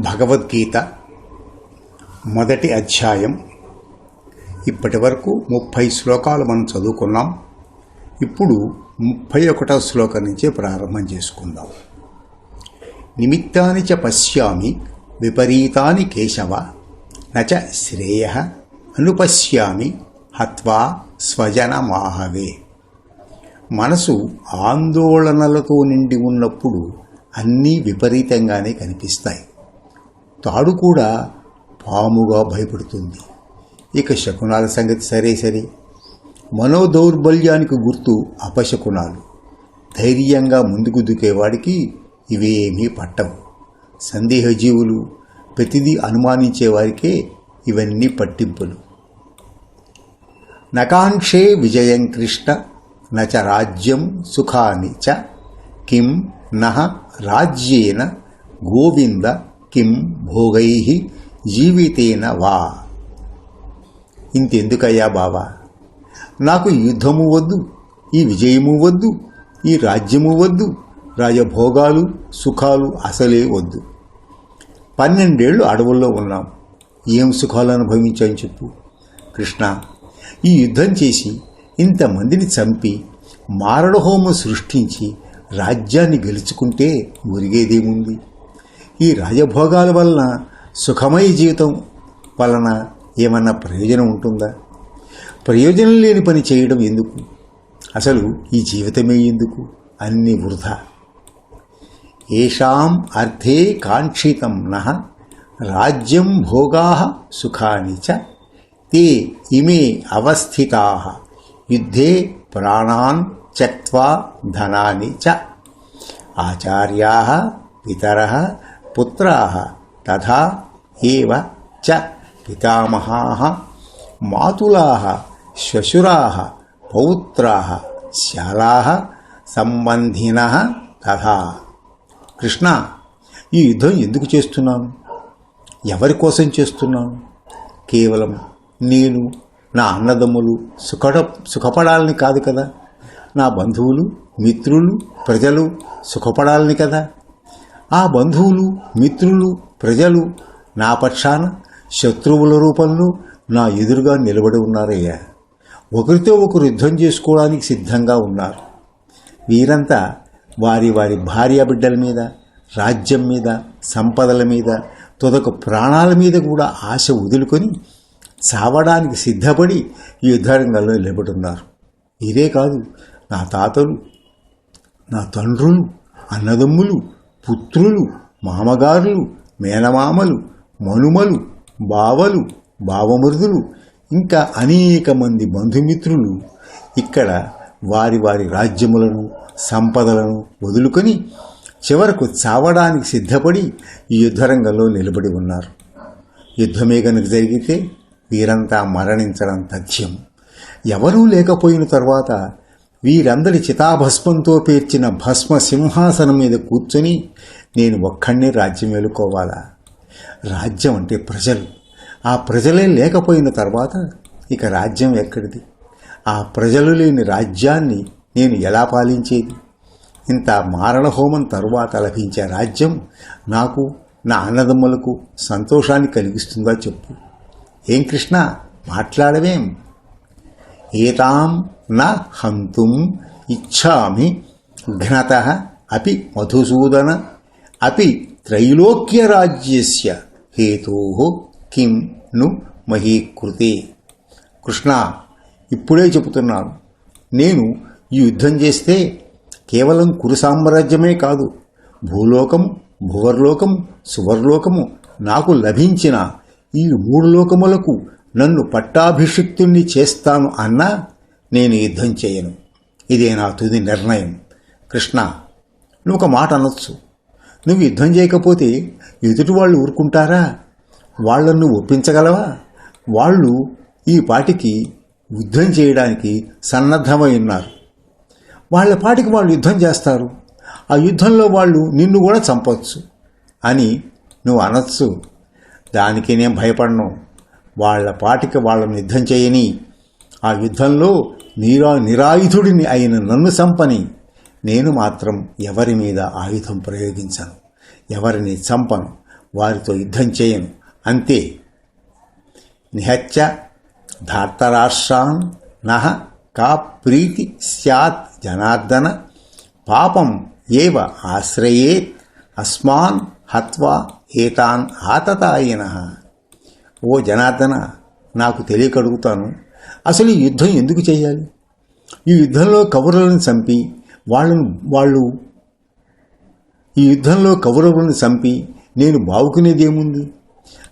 భగవద్గీత మొదటి అధ్యాయం. ఇప్పటి వరకు ముప్పై శ్లోకాలు మనం చదువుకున్నాం. ఇప్పుడు ముప్పై ఒకటో శ్లోకం నుంచే ప్రారంభం చేసుకుందాం. నిమిత్తాని చ పశ్యామి విపరీతాని కేశవ నచ శ్రేయ అనుపశ్యామి హత్వా స్వజనమాహవే. మనసు ఆందోళనలతో నిండి ఉన్నప్పుడు అన్నీ విపరీతంగానే కనిపిస్తాయి. తాడు కూడా పాముగా భయపడుతుంది. ఇక శకునాల సంగతి సరే సరే. మనోదౌర్బల్యానికి గుర్తు అపశకునాలు. ధైర్యంగా ముందుకు దూకేవాడికి ఇవేమీ పట్టవు. సందేహజీవులు ప్రతిదీ అనుమానించే వారికే ఇవన్నీ పట్టింపులు. నకాంక్షే విజయం కృష్ణ నచ రాజ్యం సుఖాని చ కిం నహ రాజ్యేన గోవింద కిం భోగై జీవితేన వా. ఇంతెందుకయ్యా బావా? నాకు యుద్ధము వద్దు ఈ విజయము వద్దు ఈ రాజ్యము వద్దు రాజభోగాలు సుఖాలు అసలే వద్దు. పన్నెండేళ్ళు అడవుల్లో ఉన్నాం ఏం సుఖాలు అనుభవించాయని చెప్పు. కృష్ణ ఈ యుద్ధం చేసి ఇంతమందిని చంపి మారణహోమం సృష్టించి రాజ్యాన్ని గెలుచుకుంటే మురిగేదేముంది ఈ రాజభోగాల వలన సుఖమయ జీవితం వలన ఏమన్నా ప్రయోజనం ఉంటుందా? ప్రయోజనం లేని పని చేయడం ఎందుకు? అసలు ఈ జీవితమే ఎందుకు? అన్ని వృధా. ఏషాం అర్థే కాంక్షితం నహ రాజ్యం భోగా సుఖాని చ తే ఇమే అవస్థితా యుద్ధే ప్రాణాన్ త్యక్వా ధనాని చ. ఆచార్యా పితర పుత్రా తథా ఏవ చ పితామహాः మాతులాः శ్వశురాः పౌత్రాः శాలా సంబంధిన తథా కృష్ణ ఈ యుద్ధం ఎందుకు చేస్తున్నాను? ఎవరి కోసం చేస్తున్నాను? కేవలం నేను నా అన్నదమ్ములు సుఖడ సుఖపడాలని కాదు కదా? నా బంధువులు మిత్రులు ప్రజలు సుఖపడాలని కదా? ఆ బంధువులు మిత్రులు ప్రజలు నా పక్షాన శత్రువుల రూపంలో నా ఎదురుగా నిలబడి ఉన్నారయ్యా. ఒకరితో ఒకరు యుద్ధం చేసుకోవడానికి సిద్ధంగా ఉన్నారు. వీరంతా వారి వారి భార్య బిడ్డల మీద రాజ్యం మీద సంపదల మీద తుదకు ప్రాణాల మీద కూడా ఆశ వదులుకొని చావడానికి సిద్ధపడి ఈ యుద్ధరంగంలో నిలబడున్నారు ఇదే కాదు నా తాతలు నా తండ్రులు అన్నదమ్ములు పుత్రులు మామగారులు మేనమామలు మనుమలు బావలు బావమరుదులు ఇంకా అనేక మంది బంధుమిత్రులు ఇక్కడ వారి వారి రాజ్యములను సంపదలను వదులుకొని చివరకు చావడానికి సిద్ధపడి ఈ యుద్ధరంగంలో నిలబడి ఉన్నారు. యుద్ధమే కనుక జరిగితే వీరంతా మరణించడం తథ్యం. ఎవరూ లేకపోయిన తర్వాత వీరందరి చితాభస్మంతో పేర్చిన భస్మ సింహాసనం మీద కూర్చొని నేను ఒక్కడినే రాజ్యం వెలుకోవాలా రాజ్యం అంటే ప్రజలు. ఆ ప్రజలే లేకపోయిన తర్వాత ఇక రాజ్యం ఎక్కడిది? ఆ ప్రజలు లేని రాజ్యాన్ని నేను ఎలా పాలించేది? ఇంత మారణహోమం తరువాత లభించే రాజ్యం నాకు నా అన్నదమ్ములకు సంతోషాన్ని కలిగిస్తుందా చెప్పు. ఏం కృష్ణ? మాట్లాడవేం? ఏతాం నా హంతుం ఇచ్చామి ఘ్నత అపి మధుసూదన అపి త్రైలోక్యరాజ్యస్య హేతో కిం ను మహీకృతే కృష్ణ ఇప్పుడే చెబుతున్నాను నేను ఈ యుద్ధం చేస్తే కేవలం కురు సామ్రాజ్యమే కాదు భూలోకం భువర్లోకం సువర్లోకము నాకు లభించిన ఈ మూడు లోకములకు నన్ను పట్టాభిషిక్తుణ్ణి చేస్తాను అన్నా నేను యుద్ధం చేయను. ఇదే నా తుది నిర్ణయం. కృష్ణ నువ్వు ఒక మాట అనొచ్చు. నువ్వు యుద్ధం చేయకపోతే ఎదుటి వాళ్ళు ఊరుకుంటారా? వాళ్ళను ఒప్పించగలవా? వాళ్ళు ఈ పాటికి యుద్ధం చేయడానికి సన్నద్ధమై ఉన్నారు. వాళ్ళ పాటికి వాళ్ళు యుద్ధం చేస్తారు. ఆ యుద్ధంలో వాళ్ళు నిన్ను కూడా చంపొచ్చు అని నువ్వు అనొచ్చు. దానికి నేను భయపడను. వాళ్ళ పాటికి వాళ్ళని యుద్ధం చేయని ఆ యుద్ధంలో నిరా నిరాయుధుడిని అయిన నన్ను చంపని నేను మాత్రం ఎవరి మీద ఆయుధం ప్రయోగించను. ఎవరిని చంపను వారితో యుద్ధం చేయను. అంతే. నిహత్య ధార్తరాష్ట్రాన్ నహ కా ప్రీతి స్యాత్ జనార్దన పాపం ఏవ ఆశ్రయేత్ అస్మాన్ హత్వా ఏతాన్ ఆతతాయిన. ఓ జనార్దన నాకు తెలియకడుగుతాను. అసలు ఈ యుద్ధం ఎందుకు చేయాలి? ఈ యుద్ధంలో కౌరవులను చంపి వాళ్ళను వాళ్ళు ఈ యుద్ధంలో కౌరవులను చంపి నేను బావుకునేదేముంది?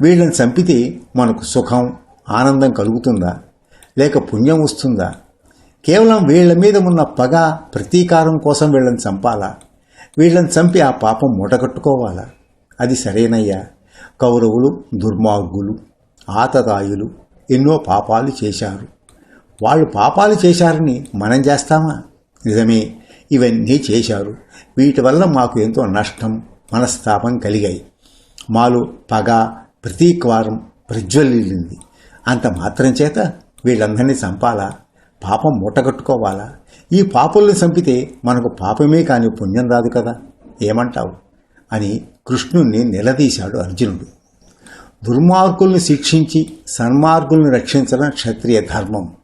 వీళ్ళని చంపితే మనకు సుఖం ఆనందం కలుగుతుందా? లేక పుణ్యం వస్తుందా? కేవలం వీళ్ళ మీద ఉన్న పగ ప్రతీకారం కోసం వీళ్ళని చంపాలా? వీళ్ళని చంపి ఆ పాపం మూటగట్టుకోవాలా? అది సరేనయ్యా. కౌరవులు దుర్మార్గులు ఆతతాయులు ఎన్నో పాపాలు చేశారు. వాళ్ళు పాపాలు చేశారని మనం చేస్తామా? నిజమే ఇవన్నీ చేశారు. వీటి వల్ల మాకు ఎంతో నష్టం మనస్తాపం కలిగాయి. మాలో పగ ప్రతీకారం ప్రజ్వలిల్లింది. అంత మాత్రం చేత వీళ్ళందరినీ చంపాలా? పాపం మూటగట్టుకోవాలా? ఈ పాపుల్ని చంపితే మనకు పాపమే కాని పుణ్యం రాదు కదా? ఏమంటావు? అని కృష్ణుణ్ణి నిలదీశాడు అర్జునుడు. దుర్మార్గుల్ని శిక్షించి సన్మార్గుల్ని రక్షించడం క్షత్రియ ధర్మం.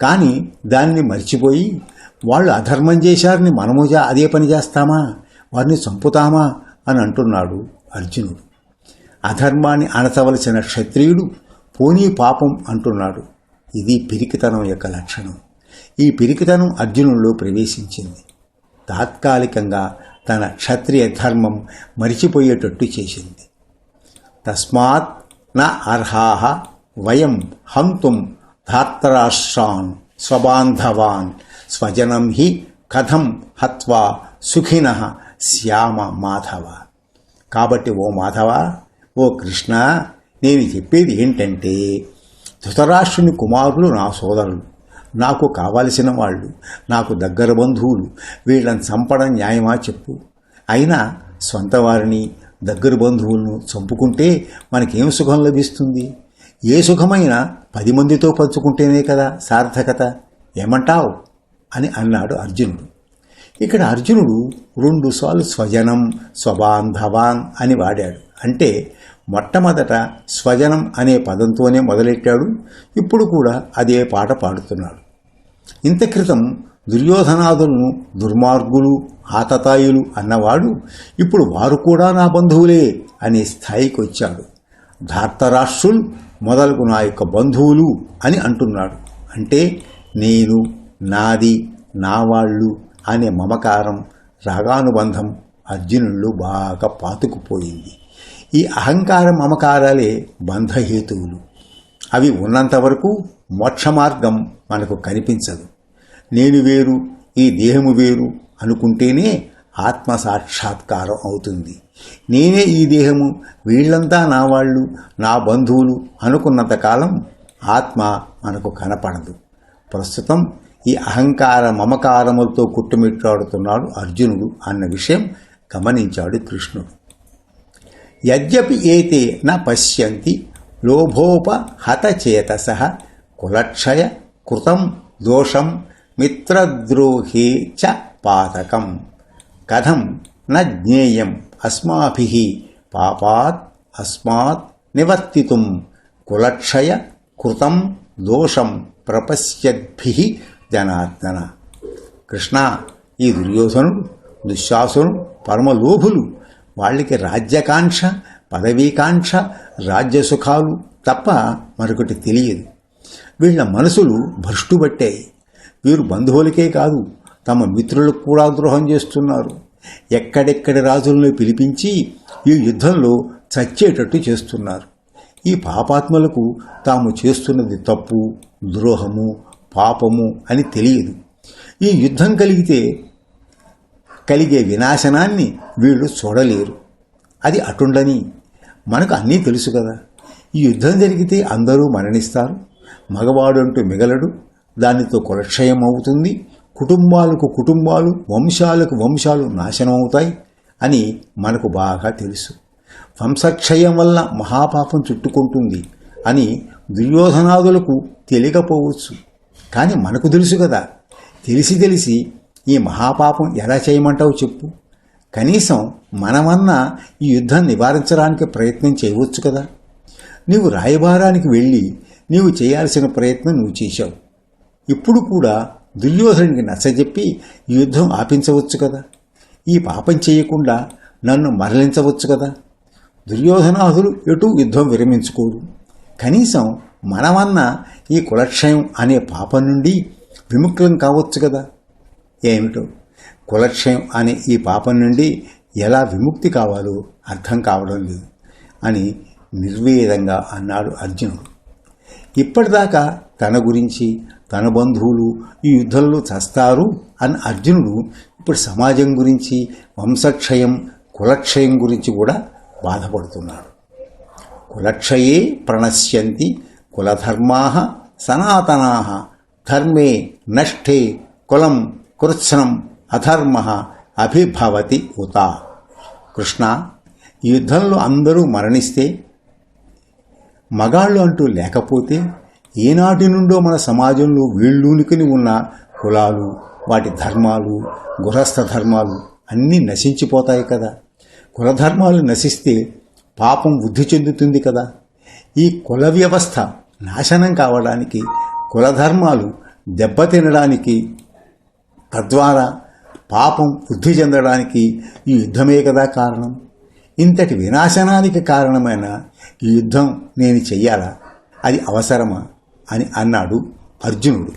కానీ దాన్ని మర్చిపోయి వాళ్ళు అధర్మం చేశారని మనము అదే పని చేస్తామా? వారిని చంపుతామా? అని అంటున్నాడు అర్జునుడు. అధర్మాన్ని అణచవలసిన క్షత్రియుడు పోనీ పాపం అంటున్నాడు. ఇది పిరికితనం యొక్క లక్షణం. ఈ పిరికితనం అర్జునుడిలో ప్రవేశించింది. తాత్కాలికంగా తన క్షత్రియ ధర్మం మరిచిపోయేటట్టు చేసింది. తస్మాత్ నా అర్హాహ వయం హంతుం ధార్తరాష్ట్రాన్ స్వబాంధవాన్ స్వజనం హి కథం హత్వా సుఖిన శ్యామ మాధవ. కాబట్టి ఓ మాధవ ఓ కృష్ణ నేను చెప్పేది ఏంటంటే ధృతరాష్ట్రుని కుమారులు నా సోదరులు. నాకు కావలసిన వాళ్ళు నాకు దగ్గర బంధువులు వీళ్ళని చంపడం న్యాయమా చెప్పు. అయినా సొంత వారిని దగ్గర బంధువులను చంపుకుంటే మనకేం సుఖం లభిస్తుంది? ఏ సుఖమైనా పది మందితో పంచుకుంటేనే కదా సార్థకత. ఏమంటావు? అని అన్నాడు అర్జునుడు. ఇక్కడ అర్జునుడు రెండుసార్లు స్వజనం స్వబాంధవాన్ అని వాడాడు. అంటే మొట్టమొదట స్వజనం అనే పదంతోనే మొదలెట్టాడు. ఇప్పుడు కూడా అదే పాట పాడుతున్నాడు. ఇంత క్రితం దుర్యోధనాదులను దుర్మార్గులు ఆతతాయులు అన్నవాడు ఇప్పుడు వారు కూడా నా బంధువులే అనే స్థాయికి వచ్చాడు. ధార్తరాష్ట్రులు మొదలగు నా యొక్క బంధువులు అని అంటున్నాడు. అంటే నేను నాది నా వాళ్ళు అనే మమకారం రాగానుబంధం అర్జునుల్లో బాగా పాతుకుపోయింది. ఈ అహంకార మమకారాలే బంధహేతువులు. అవి ఉన్నంత వరకు మోక్ష మార్గం మనకు కనిపించదు. నేను వేరు ఈ దేహము వేరు అనుకుంటేనే ఆత్మ సాక్షాత్కారం అవుతుంది. నేనే ఈ దేహము వీళ్ళంతా నా వాళ్ళు నా బంధువులు అనుకున్నంత కాలం ఆత్మ మనకు కనపడదు. ప్రస్తుతం ఈ అహంకార మమకారములతో కుట్టుమిట్టాడుతున్నాడు అర్జునుడు అన్న విషయం గమనించాడు కృష్ణుడు. యద్యపి ఏతే న పశ్యంతి లోభోపహతచేతస కులక్షయ కృతం దోషం మిత్రద్రోహే చ పాతకం. కథం న జ్ఞేయం అస్మాభి పాపాత్ అస్మాత్ నివర్తితుం కులక్షయ కృతం దోషం ప్రపశ్యద్భి జనార్దన. కృష్ణ ఈ దుర్యోధనుడు దుశ్శాసనుడు పరమలోభులు వాళ్ళకి రాజ్యకాంక్ష పదవీకాంక్ష రాజ్యసుఖాలు తప్ప మరొకటి తెలియదు. వీళ్ళ మనసులు భ్రష్టుబట్టాయి వీరు బంధువులకే కాదు తమ మిత్రులకు కూడా ద్రోహం చేస్తున్నారు. ఎక్కడెక్కడి రాజులను పిలిపించి ఈ యుద్ధంలో చచ్చేటట్టు చేస్తున్నారు. ఈ పాపాత్మలకు తాము చేస్తున్నది తప్పు ద్రోహము పాపము అని తెలియదు. ఈ యుద్ధం కలిగితే కలిగే వినాశనాన్ని వీళ్ళు చూడలేరు. అది అటుండని మనకు అన్నీ తెలుసు కదా. ఈ యుద్ధం జరిగితే అందరూ మరణిస్తారు. మగవాడు అంటూ మిగలడు. దానితో కులక్షయం అవుతుంది కుటుంబాలకు కుటుంబాలు వంశాలకు వంశాలు నాశనం అవుతాయి అని మనకు బాగా తెలుసు. వంశక్షయం వల్ల మహాపాపం చుట్టుకుంటుంది అని దుర్యోధనాదులకు తెలియకపోవచ్చు. కానీ మనకు తెలుసు కదా. తెలిసి తెలిసి ఈ మహాపాపం ఎలా చేయమంటావు చెప్పు. కనీసం మనమన్నా ఈ యుద్ధం నివారించడానికి ప్రయత్నం చేయవచ్చు కదా. నీవు రాయబారానికి వెళ్ళి నీవు చేయాల్సిన ప్రయత్నం నువ్వు చేశావు. ఇప్పుడు కూడా దుర్యోధనుడికి నచ్చజెప్పి ఈ యుద్ధం ఆపించవచ్చు కదా. ఈ పాపం చేయకుండా నన్ను మరలించవచ్చు కదా. దుర్యోధనాథులు ఎటు యుద్ధం విరమించుకోరు. కనీసం మనమన్న ఈ కులక్షయం అనే పాపం నుండి విముక్తం కావచ్చు కదా. ఏమిటో? కులక్షయం అనే ఈ పాపం నుండి ఎలా విముక్తి కావాలో అర్థం కావడం లేదు అని నిర్వేదంగా అన్నాడు అర్జునుడు. ఇప్పటిదాకా తన గురించి తన బంధువులు ఈ యుద్ధంలో చస్తారు అని అర్జునుడు ఇప్పుడు సమాజం గురించి వంశక్షయం కులక్షయం గురించి కూడా బాధపడుతున్నాడు. కులక్షయే ప్రణశ్యంతి కులధర్మా సనాతనా ధర్మే నష్టే కులం కృత్సనం అధర్మ అభిభవతి ఉత. కృష్ణ ఈ యుద్ధంలో అందరూ మరణిస్తే మగాళ్ళు అంటూ లేకపోతే ఏనాటి నుండో మన సమాజంలో వీళ్ళూనుకుని ఉన్న కులాలు వాటి ధర్మాలు గృహస్థ ధర్మాలు అన్నీ నశించిపోతాయి కదా. కులధర్మాలు నశిస్తే పాపం వృద్ధి చెందుతుంది కదా. ఈ కుల వ్యవస్థ నాశనం కావడానికి కులధర్మాలు దెబ్బతినడానికి తద్వారా పాపం వృద్ధి చెందడానికి ఈ యుద్ధమే కదా కారణం. ఇంతటి వినాశనానికి కారణమైన ఈ యుద్ధం నేను చెయ్యాలా? అది అవసరమా? అని అన్నాడు అర్జునుడు.